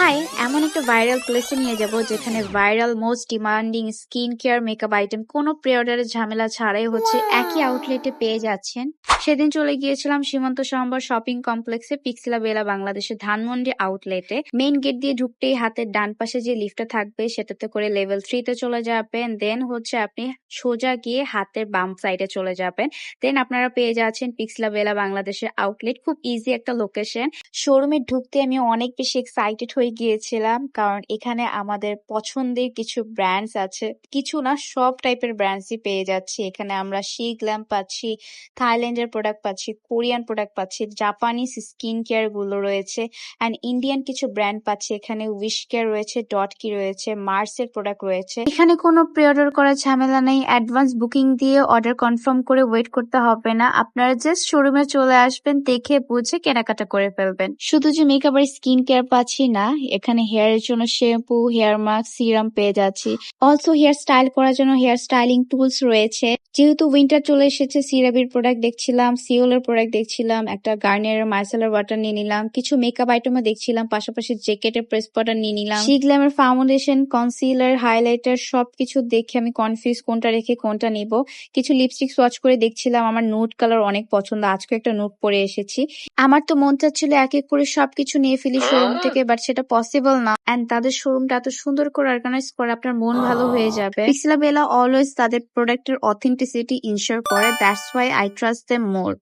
High এমন একটা viral প্লেসে নিয়ে যাব যেখানে viral most demanding skin care makeup item কোনো প্রি অর্ডারের ঝামেলা ছাড়াই হচ্ছে একই আউটলেটে পেয়ে যাচ্ছেন। সেদিন চলে গিয়েছিলাম সীমান্ত সম্বর শপিং কমপ্লেক্সে পিক্সিলা বেলা বাংলাদেশের ধানমন্ডি আউটলেটে মেইন গেট দিয়ে ঢুকতেই হাতের ডান পাশে যে লিফটটা থাকবে সেটাতে করে লেভেল থ্রিতে চলে যাবেন। দেন হচ্ছে আপনি সোজা গিয়ে হাতের বাম সাইডে চলে যাবেন। দেন আপনারা পেয়ে যাচ্ছেন পিক্সিলা বেলা বাংলাদেশের আউটলেট খুব ইজি একটা লোকেশন শোরুমে ঢুকতে আমি অনেক বেশি এক্সাইটেড হয়ে গিয়েছিলাম, কারণ এখানে আমাদের পছন্দের কিছু ব্র্যান্ডস আছে। কিছু না, সব টাইপের ব্র্যান্ডসই পেয়ে যাচ্ছি। এখানে আমরা শি গ্ল্যাম পাচ্ছি থাইল্যান্ডের প্রোডাক্ট পাচ্ছি কোরিয়ান প্রোডাক্ট পাচ্ছি জাপানিজ স্কিন কেয়ারগুলো রয়েছে অ্যান্ড ইন্ডিয়ান কিছু ব্র্যান্ড পাচ্ছি। এখানে উইশ কেয়ার রয়েছে ডট কি রয়েছে মার্সের প্রোডাক্ট রয়েছে। এখানে কোনো প্রি অর্ডার করার ঝামেলা নেই। অ্যাডভান্স বুকিং দিয়ে অর্ডার কনফার্ম করে ওয়েট করতে হবে না। আপনারা জাস্ট শোরুমে চলে আসবেন, দেখে বুঝে কেনাকাটা করে ফেলবেন। শুধু যে মেকআপ আর স্কিন কেয়ার পাচ্ছি না এখানে হেয়ারের জন্য শ্যাম্পু হেয়ার মাস্ক সিরাম পেয়ে যাচ্ছি। অলসো হেয়ার স্টাইল করার জন্য হেয়ার স্টাইলিং টুলস রয়েছে। যেহেতু উইন্টার চলে এসেছে সিরাবির প্রোডাক্ট দেখছিলাম সিওলের প্রোডাক্ট দেখছিলাম একটা গার্নিয়ারের মাইসেলার ওয়াটার নিয়ে নিলাম কিছু মেকআপ আইটেমও দেখছিলাম পাশাপাশি জ্যাকেটের প্রেস পাউডার নিয়ে নিলাম। শিগল্যামের ফাউন্ডেশন কনসিলার হাইলাইটার সবকিছু দেখে আমি কনফিউজ কোনটা রেখে কোনটা নিব। কিছু লিপস্টিক সোয়াচ করে দেখছিলাম আমার নোট কালার অনেক পছন্দ আজকে একটা নোট পরে এসেছি। আমার তো মন চাচ্ছিল এক এক করে সবকিছু নিয়ে ফেলি শোরুম থেকে বাট সেটা পসিবল না। এন্ড তাদের শোরুমটা এত সুন্দর করে অর্গানাইজ করে আপনার মন ভালো হয়ে যাবে। পিক্সেলাবেলা অলওয়েজ তাদের প্রোডাক্টের অথেন্টিসিটি ইনশিওর করে। That's why I trust them more